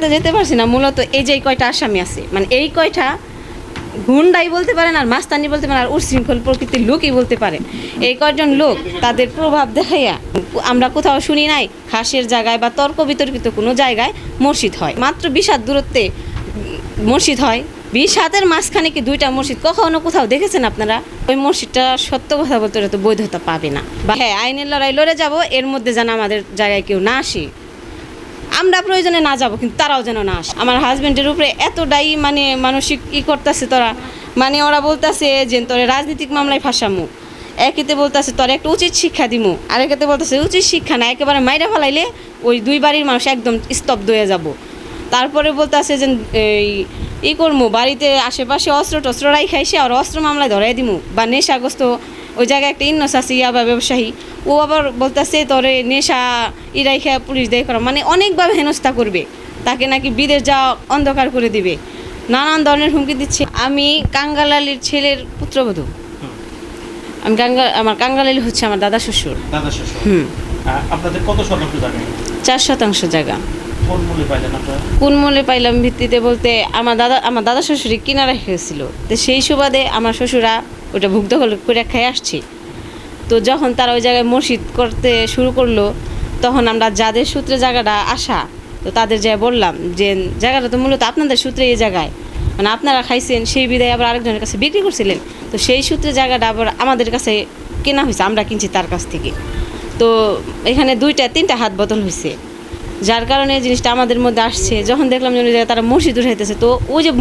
যেতে পারছি না, মূলত এই যে কয়টা আসামি আছে। মানে এই কয়টা গুন্ডাই বলতে পারেন আর মাস্তানি বলতে পারেন আর উশৃঙ্খল প্রকৃতির লোকই বলতে পারে। এই কয়জন লোক, তাদের প্রভাব দেখাইয়া আমরা কোথাও শুনি নাই, খাসের জায়গায় বা তর্ক বিতর্কিত কোনো জায়গায় মসজিদ হয়। মাত্র বিশ হাত দূরত্বে মসজিদ হয়। বিশ হাতের মাঝখানে কি দুইটা মসজিদ? কখনো কোথাও দেখেছেন আপনারা? ওই মসজিদটা সত্য কথা বলতে তো বৈধতা পাবে না। বা হ্যাঁ আইনের লড়াই লড়ে যাব, এর মধ্যে যেন আমাদের জায়গায় কেউ না আসে। আমরা প্রয়োজনে না যাব, কিন্তু তারাও যেন না আসে। আমার হাজবেন্ডের উপরে এতটাই মানে মানসিক ই করতেছে তোরা। মানে ওরা বলতেছে যে, তোরে রাজনৈতিক মামলায় ফাঁসামু। একেতে বলতেছে, তোর একটা উচিত শিক্ষা দিমু। আরেকেতে বলতেছে, উচিত শিক্ষা না, একেবারে মাইরা ফেলাইলে ওই দুই বাড়ির মানুষ একদম স্তব্ধ হয়ে যাব। তারপরে বলতেছে যে, এই, ই করব বাড়িতে আশেপাশে অস্ত্র টস্ত্র রাই খাইছে আর অস্ত্র মামলায় ধরাই দিমু। বা নেশাগ্রস্ত ওই জায়গায় একটা ইন্নস আছে ইয়াবা ব্যবসায়ী। ও আবার বলতেছে তোরে নেশা ইরাই খেয়া পুলিশ দেয় করা। মানে অনেকভাবে হেনস্থা করবে। তাকে নাকি বিদেশ যাওয়া অন্ধকার করে দিবে। নানান ধরনের হুমকি দিচ্ছে। আমি কাঙ্গালালির ছেলের পুত্রবধূ। আমি কাঙ্গা আমার কাঙ্গালালি হচ্ছে আমার দাদা শ্বশুর। দাদা শ্বশুর। হুম। আপনাদের কত শতাংশ জায়গায় চার শতাংশ জায়গা। কোন মূল্যে কোন মূল্যে পাইলাম ভিত্তিতে বলতে আমার দাদা আমার দাদা শ্বশুরই কিনা রেখেছিল তো সেই সুবাদে আমার শ্বশুরা ওটা ভুগ দখল করে খেয়ে আসছি। তো যখন তারা ওই জায়গায় মসজিদ করতে শুরু করল, তখন আমরা যাদের সূত্রে জায়গাটা আসা, তো তাদের যা বললাম যে জায়গাটা তো মূলত আপনাদের সূত্রে এই জায়গায়। মানে আপনারা খাইছেন, সেই বিদায় আবার আরেকজনের কাছে বিক্রি করছিলেন। তো সেই সূত্রে জায়গাটা আবার আমাদের কাছে কেনা হয়েছে, আমরা কিনছি তার কাছ থেকে। তো এখানে দুইটা, তিনটা হাত বদল হয়েছে। যার কারণে জিনিসটা আমাদের মধ্যে আসছে। যখন দেখলাম যে তারা মসজিদ উঠাইতেছে, তো ওই যে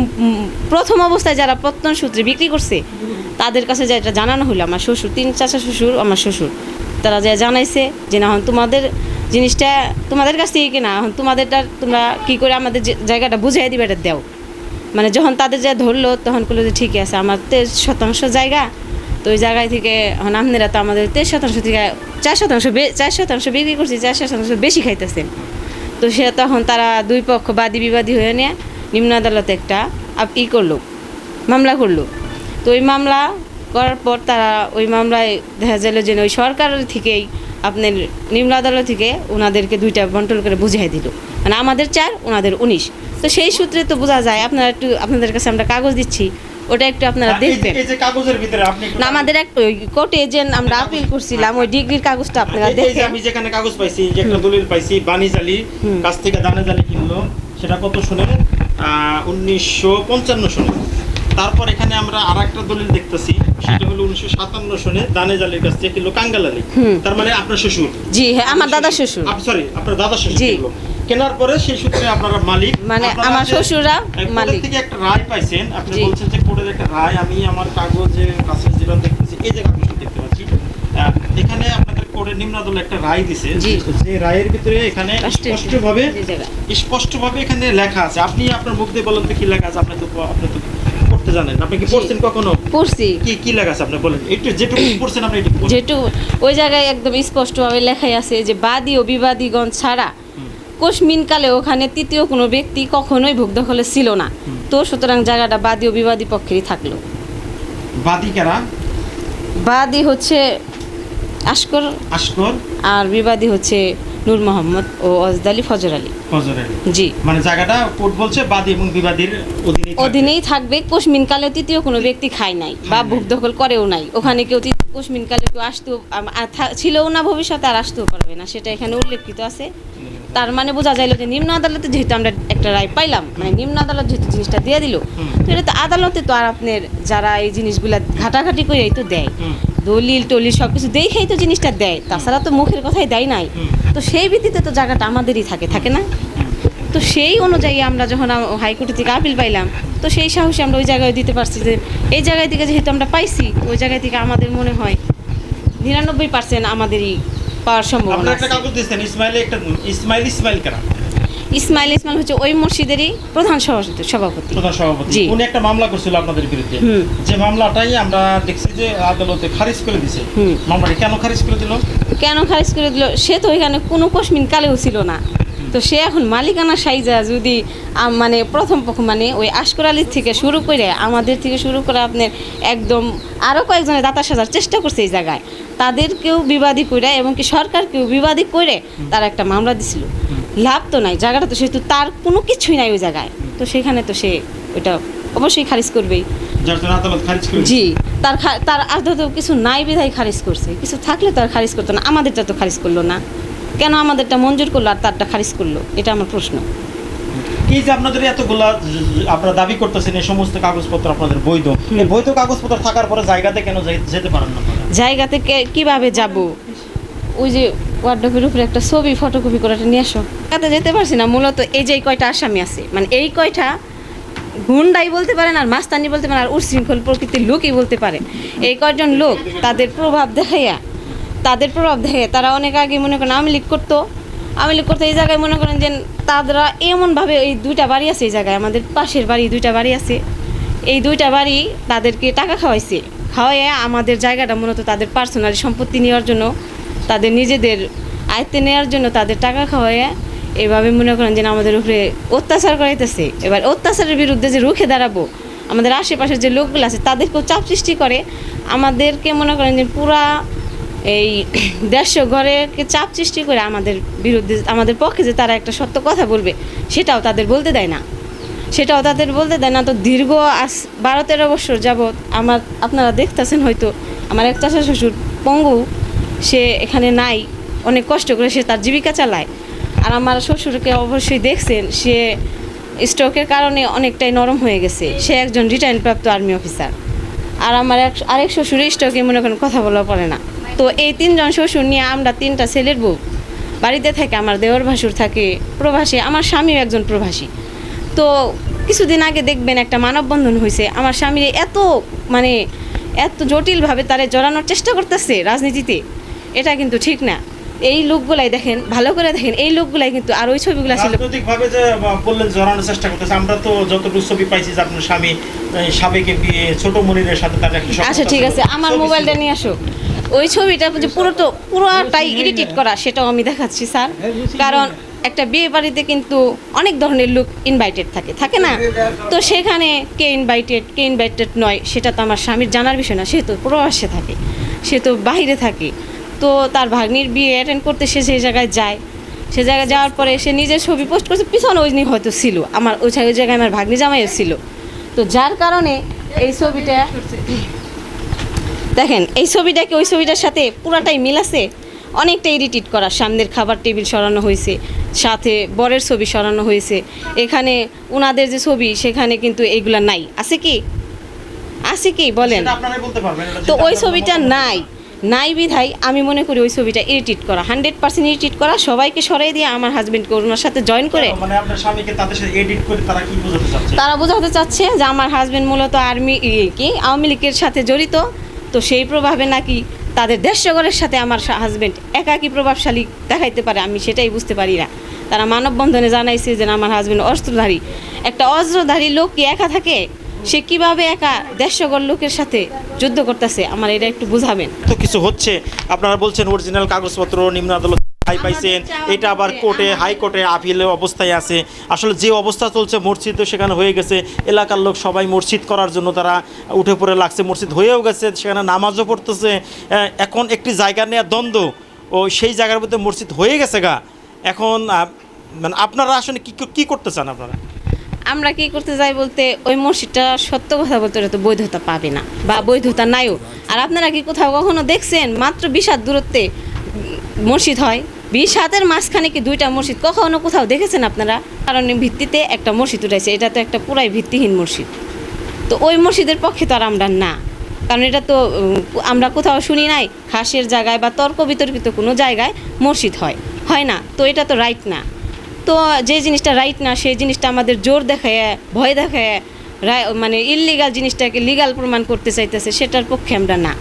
প্রথম অবস্থায় যারা প্রত্যন সূত্রে বিক্রি করছে, তাদের কাছে যা এটা জানানো হলো আমার শ্বশুর, তিন চাচা শ্বশুর, আমার শ্বশুর। তারা যা জানাইছে যে, না হন তোমাদের জিনিসটা তোমাদের কাছ থেকে কিনা, এখন তোমাদেরটা তোমরা কি করে আমাদের জায়গাটা বুঝাই দিবে, এটা দাও। মানে যখন তাদের যা ধরলো, তখন করল যে ঠিক আছে, আমার তেইশ শতাংশ জায়গা। তো ওই জায়গায় থেকে, এখন আপনারা তো আমাদের তেইশ শতাংশ থেকে চার শতাংশ চার শতাংশ বিক্রি করছি, চার শতাংশ বেশি খাইতেছেন। তো সে তখন তারা দুই পক্ষ বাদী বিবাদী হয়ে নিয়ে নিম্ন আদালতে একটা ই করল, মামলা করল। তো ওই মামলা করার পর তারা ওই মামলায় দেখা গেল যে ওই সরকার থেকেই আপনার নিম্ন আদালত থেকে ওনাদেরকে দুইটা বন্টন করে বুঝিয়ে দিল। মানে আমাদের চার, ওনাদের উনিশ। তো সেই সূত্রে তো বোঝা যায়, আপনারা একটু আপনাদের কাছে আমরা কাগজ দিচ্ছি। ওটা একটু আপনারা দেখবেন। এই যে কাগজের ভিতরে আপনি একটু- না আমাদের এক কোর্টে যে আমরা আপিল করছিলাম ওই ডিগ্রির কাগজটা আপনারা যে আমি যেখানে কাগজ পাইছি যে একটা দলিল পাইছি বানিজ আলী হুম। কাছ থেকে দানে জালি কিনলো সেটা কত শুনে? উনিশশো পঞ্চান্ন সনে তারপর এখানে আমরা আর একটা দলিল দেখতেছি সেটা হলো উনিশশো সাতান্ন সনে দানে জালির কাছ থেকে কিনলো কাঙ্গাল আলী। তার মানে আপনার শ্বশুর। জি হ্যাঁ আমার দাদা শ্বশুর। সরি আপনার দাদা শ্বশুর কিনলো। কেনার পরে সেই সূত্রে আপনারা মালিক মানে আমার মালিক। থেকে একটা রায় পাইছেন আপনি বলছেন যে কোর্টের একটা রায় আমি আমার কাগজে কাছে যেটা দেখতেছি এই যে কাগজটা দেখতে পাচ্ছি। এখানে আপনাদের কোর্টের নিম্ন আদালত একটা রায় দিছে। যে রায়ের ভিতরে এখানে স্পষ্টভাবে। স্পষ্টভাবে এখানে লেখা আছে। আপনি আপনার মুখ দিয়ে বলেন তো কি লেখা আছে আপনি তো আপনি তো পড়তে জানেন। আপনি কি পড়ছেন কখনো? পড়ছি। কি কি লেখা আছে আপনি বলেন। একটু যেটুকু পড়ছেন আপনি একটু বলেন। যেটু ওই জায়গায় একদম স্পষ্টভাবে লেখাই আছে যে বাদী ও বিবাদীগণ ছাড়া কোশমিনকালে ওখানে তৃতীয় কোনো ব্যক্তি কখনোই ভোগ দখলে ছিল না। তো সুতরাং জায়গাটা বাদী ও বিবাদী পক্ষেরই থাকল। বাদিকারা বাদী হচ্ছে আশকর আশকর। আর বিবাদী হচ্ছে নূর মোহাম্মদ ও অজদ আলী ফজর আলী। জি। মানে জায়গাটা কোর্ট বলছে বাদী এবং বিবাদীর অধীনে অধীনেই থাকবে। কোশমিনকালে তৃতীয় কোনো ব্যক্তি খায় নাই বা খায় ভোগ দখল করেও নাই। ওখানে কেউ তৃতীয় কোশমিনকালে কেউ আসতেও ছিলও না ভবিষ্যতে আর আসতেও পারবে না। সেটা এখানে উল্লেখিত আছে। তার মানে বোঝা যাইলো যে নিম্ন আদালতে যেহেতু আমরা একটা রায় পাইলাম মানে নিম্ন আদালত যেহেতু জিনিসটা দিয়ে দিল। তো এটা তো আদালতে তো আর আপনার যারা এই জিনিসগুলা ঘাটাঘাটি করে এই তো দেয়। দলিল টলিল সব কিছু দেখেই তো জিনিসটা দেয় তাছাড়া তো মুখের কথাই দেয় নাই। তো সেই ভিত্তিতে তো জায়গাটা আমাদেরই থাকে থাকে না? তো সেই অনুযায়ী আমরা যখন আম- হাইকোর্ট থেকে আপিল পাইলাম তো সেই সাহসে আমরা ওই জায়গায় দিতে পারছি যে এই জায়গায় থেকে যেহেতু আমরা পাইছি ওই জায়গায় থেকে আমাদের মনে হয় নিরানব্বই পার্সেন্ট আমাদেরই পাওয়ার সম্ভাবনা একটা কাগজ দিয়েছেন ইসমাইলে একটা ইসমাইল ইসমাইল কারা? ইসমাইল ইসমাইল হচ্ছে ওই মসজিদেরই প্রধান সভাপতি সভাপতি। প্রধান সভাপতি। উনি একটা মামলা করছিল আপনাদের বিরুদ্ধে। যে মামলাটাই আমরা দেখছি যে আদালতে খারিজ করে হুম। মামলাটি কেন খারিজ করে দিল? কেন খারিজ করে দিল? সে তো ওইখানে কোনো কশ্মিন কালেও ছিল না। তো সে এখন মালিকানা সাইজা যদি মানে প্রথম পক্ষ মানে ওই আশকর আলীর থেকে শুরু করে আমাদের থেকে শুরু করে আপনার একদম আরও কয়েকজনের দাতা সাজার চেষ্টা করছে এই জায়গায়। তাদেরকেও বিবাদী করে এবং কি সরকারকেও বিবাদী করে তারা একটা মামলা দিছিল। লাভ তো নাই জায়গাটা তো সেহেতু তার কোনো কিছুই নাই ওই জায়গায়। তো সেখানে তো সে ওইটা অবশ্যই খারিজ করবেই। জি তার তার আদতেও কিছু নাই বিধায় খারিজ করছে। কিছু থাকলে তো আর খারিজ করতো না আমাদেরটা তো খারিজ করল না। কেন আমাদেরটা মঞ্জুর করল আর তারটা খারিজ করল? এটা আমার প্রশ্ন। এই যে আপনাদের এতগুলা আপনারা দাবি করতেছেন এই সমস্ত কাগজপত্র আপনাদের বৈধ। বৈধ কাগজপত্র থাকার পরে জায়গাতে কেন যেতে পারেন না আপনারা? জায়গা থেকে কীভাবে যাব? ওই যে ওয়ার্ডপের উপরে একটা ছবি ফটোকপি করে একটা নিয়ে আসো তাতে যেতে পারছি না মূলত এই যে কয়টা আসামি আছে। মানে এই কয়টা গুন্ডাই বলতে পারেন আর মাস্তানি বলতে পারেন আর উশৃঙ্খল প্রকৃতির লোকই বলতে পারে। এই কয়জন লোক তাদের প্রভাব দেখাইয়া তাদের প্রভাব দেখে, তারা অনেক আগে মনে করেন আওয়ামী লীগ করতো। আওয়ামী লীগ করতে, এই জায়গায় মনে করেন যে তারা এমনভাবে এই দুইটা বাড়ি আছে, এই জায়গায় আমাদের পাশের বাড়ি দুইটা বাড়ি আছে। এই দুইটা বাড়ি তাদেরকে টাকা খাওয়াইছে। খাওয়াইয়ে আমাদের জায়গাটা মূলত তাদের পার্সোনাল সম্পত্তি নেওয়ার জন্য, তাদের নিজেদের আয়ত্তে নেওয়ার জন্য তাদের টাকা খাওয়াইয়ে এভাবে মনে করেন যে আমাদের উপরে অত্যাচার করাইতেছে। এবার অত্যাচারের বিরুদ্ধে যে রুখে দাঁড়াবো, আমাদের আশেপাশের যে লোকগুলো আছে, তাদেরকেও চাপ সৃষ্টি করে। আমাদেরকে মনে করেন যে পুরা এই দেড়শো ঘরেকে চাপ সৃষ্টি করে আমাদের বিরুদ্ধে, আমাদের পক্ষে যে তারা একটা সত্য কথা বলবে, সেটাও তাদের বলতে দেয় না। সেটাও তাদের বলতে দেয় না। তো দীর্ঘ আজ বারো তেরো বছর যাবৎ আমার, আপনারা দেখতেছেন হয়তো, আমার এক চাষা শ্বশুর পঙ্গু, সে এখানে নাই, অনেক কষ্ট করে সে তার জীবিকা চালায়। আর আমার শ্বশুরকে অবশ্যই দেখছেন, সে স্ট্রোকের কারণে অনেকটাই নরম হয়ে গেছে। সে একজন রিটায়ার্ড প্রাপ্ত আর্মি অফিসার আর আমার এক, আরেক শ্বশুর স্টকে মনে করেন কথা বলা পড়ে না। তো এই তিনজন শ্বশুর নিয়ে আমরা তিনটা ছেলের বউ। বাড়িতে থাকে আমার দেওর ভাসুর থাকে প্রবাসী আমার স্বামীও একজন প্রবাসী। তো কিছুদিন আগে দেখবেন একটা মানববন্ধন হয়েছে আমার স্বামীর এত মানে এত জটিলভাবে তারে জড়ানোর চেষ্টা করতেছে রাজনীতিতে। এটা কিন্তু ঠিক না। এই লোকগুলাই দেখেন ভালো করে দেখেন এই লোকগুলাই কিন্তু আর ওই ছবিগুলো ছিল যে বললেন জড়ানোর চেষ্টা করতেছে আমরা তো যতটুকু ছবি পাইছি যে আপনার স্বামী এই সাবেক এমপি ছোট মনিরের সাথে তার একটা আচ্ছা ঠিক আছে আমার মোবাইলটা নিয়ে আসো। ওই ছবিটা যে পুরো তো পুরোটাই এডিট করা, সেটাও আমি দেখাচ্ছি, স্যার। কারণ একটা বিয়ে বাড়িতে কিন্তু অনেক ধরনের লোক ইনভাইটেড থাকে থাকে না? তো সেখানে কে ইনভাইটেড কে ইনভাইটেড নয়, সেটা তো আমার স্বামীর জানার বিষয় না, সে তো প্রবাসে থাকে, সে তো বাইরে থাকে। তো তার ভাগ্নির বিয়ে অ্যাটেন্ড করতে সে সেই জায়গায় যায়, সে জায়গায় যাওয়ার পরে সে নিজের ছবি পোস্ট করছে, পিছনে ওই হয়তো ছিল, আমার ওই জায়গায় আমার ভাগ্নি জামাইও ছিল। তো যার কারণে এই ছবিটা দেখেন এই ছবিটাকে ওই ছবিটার সাথে পুরাটাই মিল আছে? অনেকটা এডিটিট করা। সামনের খাবার টেবিল সরানো হয়েছে সাথে বরের ছবি সরানো হয়েছে। এখানে ওনাদের যে ছবি সেখানে কিন্তু এইগুলা নাই। আছে কি? আছে কি? বলেন। তো ওই ছবিটা নাই। নাই বিধাই আমি মনে করি ওই ছবিটা এডিট করা। হান্ড্রেড পার্সেন্ট এডিট করা সবাইকে সরাই দিয়ে আমার হাজবেন্ডকে ওনার সাথে জয়েন করে মানে তারা বোঝাতে চাচ্ছে? যে আমার হাজবেন্ড মূলত আর্মি কি আওয়ামী লীগের সাথে জড়িত। তো সেই প্রভাবে নাকি তাদের দেশগরের সাথে আমার হাজবেন্ড একাকি প্রভাবশালী দেখাইতে পারে, আমি সেটাই বুঝতে পারি না। তারা মানববন্ধনে জানাইছে যে আমার হাজবেন্ড অস্ত্রধারী। একটা অস্ত্রধারী লোক কি একা থাকে? সে কীভাবে একা দেশগর লোকের সাথে যুদ্ধ করতেছে? আমার এটা একটু বুঝাবেন। তো কিছু হচ্ছে। আপনারা বলছেন অরিজিনাল কাগজপত্র, নিম্ন আদালত হাই পাইছেন। এটা আবার কোর্টে, হাইকোর্টে আপিলে অবস্থায় আছে। আসলে যে অবস্থা চলছে, মসজিদ তো সেখানে হয়ে গেছে। এলাকার লোক সবাই মসজিদ করার জন্য তারা উঠে পড়ে লাগছে। মসজিদ হয়েও গেছে, সেখানে নামাজও পড়তেছে। এখন একটি জায়গা নেওয়া দ্বন্দ্ব। ও, সেই জায়গার মধ্যে মসজিদ হয়ে গেছে গা। এখন মানে আপনারা আসলে কি কি করতে চান আপনারা? আমরা কি করতে যাই বলতে, ওই মসজিদটা সত্য কথা বলতে তো বৈধতা পাবে না, বা বৈধতা নাইও। আর আপনারা কি কোথাও কখনো দেখছেন, মাত্র বিশ হাত দূরত্বে মসজিদ হয়? বিশ হাতের মাঝখানে কি দুইটা মসজিদ? কখনো কোথাও দেখেছেন আপনারা? কারণ ভিত্তিতে একটা মসজিদ উঠেছে, এটা তো একটা পুরাই ভিত্তিহীন মসজিদ। তো ওই মসজিদের পক্ষে তো আর আমরা না। কারণ এটা তো আমরা কোথাও শুনি নাই খাসের জায়গায় বা তর্ক বিতর্কিত কোনো জায়গায় মসজিদ হয়। হয় না, তো এটা তো রাইট না। তো যে জিনিসটা রাইট না, সেই জিনিসটা আমাদের জোর দেখায় ভয় দেখায় মানে ইললিগাল জিনিসটাকে লিগাল প্রমাণ করতে চাইতেছে, সেটার পক্ষে আমরা না।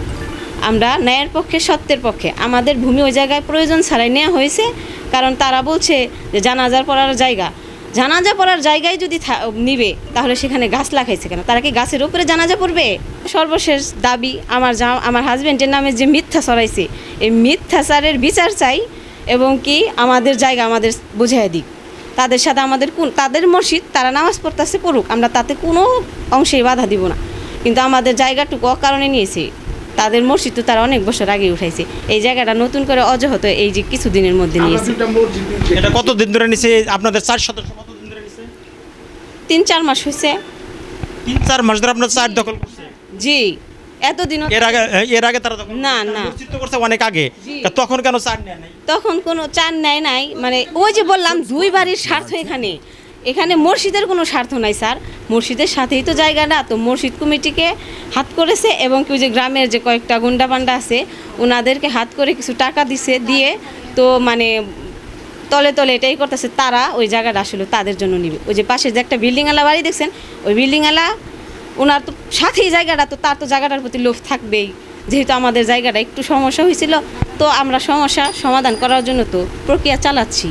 আমরা ন্যায়ের পক্ষে, সত্যের পক্ষে। আমাদের ভূমি ওই জায়গায় প্রয়োজন ছাড়াই নেওয়া হয়েছে। কারণ তারা বলছে যে জানাজার পড়ার জায়গা। জানাজা পড়ার জায়গায় যদি নিবে, তাহলে সেখানে গাছ লাগাইছে কেন? তারা কি গাছের উপরে জানাজা পড়বে? সর্বশেষ দাবি আমার যা আমার হাজব্যান্ডের নামে যে মিথ্যা ছড়াইছে, এই মিথ্যা মিথ্যাচারের বিচার চাই এবং কি আমাদের জায়গা আমাদের বুঝাই দিক। তাদের সাথে আমাদের কোন তাদের মসজিদ, তারা নামাজ পড়তেছে পড়ুক, আমরা তাতে কোনো অংশেই বাধা দিব না। কিন্তু আমাদের জায়গাটুকু অকারণে নিয়েছে। তাদের মসজিদ তো তারা অনেক বছর আগে উঠাইছে। এই জায়গাটা নতুন করে অজহত এই যে কিছুদিনের মধ্যে নিয়েছে। এটা কত দিন ধরে নিছে? আপনাদের চার সদস্য কত দিন ধরে নিছে? তিন চার মাস হয়েছে তিন চার মাস ধরে আপনার চার দখল করছে। জি। এতদিনও এর আগে এর আগে তারা দখল না, না। মসজিদ তো করছে অনেক আগে। তা তখন কেন চার নেয় নাই? তখন কোনো চান নেয় নাই। মানে ওই যে বললাম দুই বাড়ির স্বার্থ এখানে। এখানে মসজিদের কোনো স্বার্থ নাই, স্যার। মসজিদের সাথেই তো জায়গাটা, তো মসজিদ কমিটিকে হাত করেছে এবং কেউ যে গ্রামের যে কয়েকটা গুন্ডা পান্ডা আছে, ওনাদেরকে হাত করে কিছু টাকা দিছে, দিয়ে তো মানে তলে তলে এটাই করতেছে, তারা ওই জায়গাটা আসলে তাদের জন্য নিবে। ওই যে পাশে যে একটা বিল্ডিংওয়ালা বাড়ি দেখছেন, ওই বিল্ডিংওয়ালা, ওনার তো সাথেই জায়গাটা, তো তার তো জায়গাটার প্রতি লোভ থাকবেই। যেহেতু আমাদের জায়গাটা একটু সমস্যা হয়েছিল, তো আমরা সমস্যা সমাধান করার জন্য তো প্রক্রিয়া চালাচ্ছি।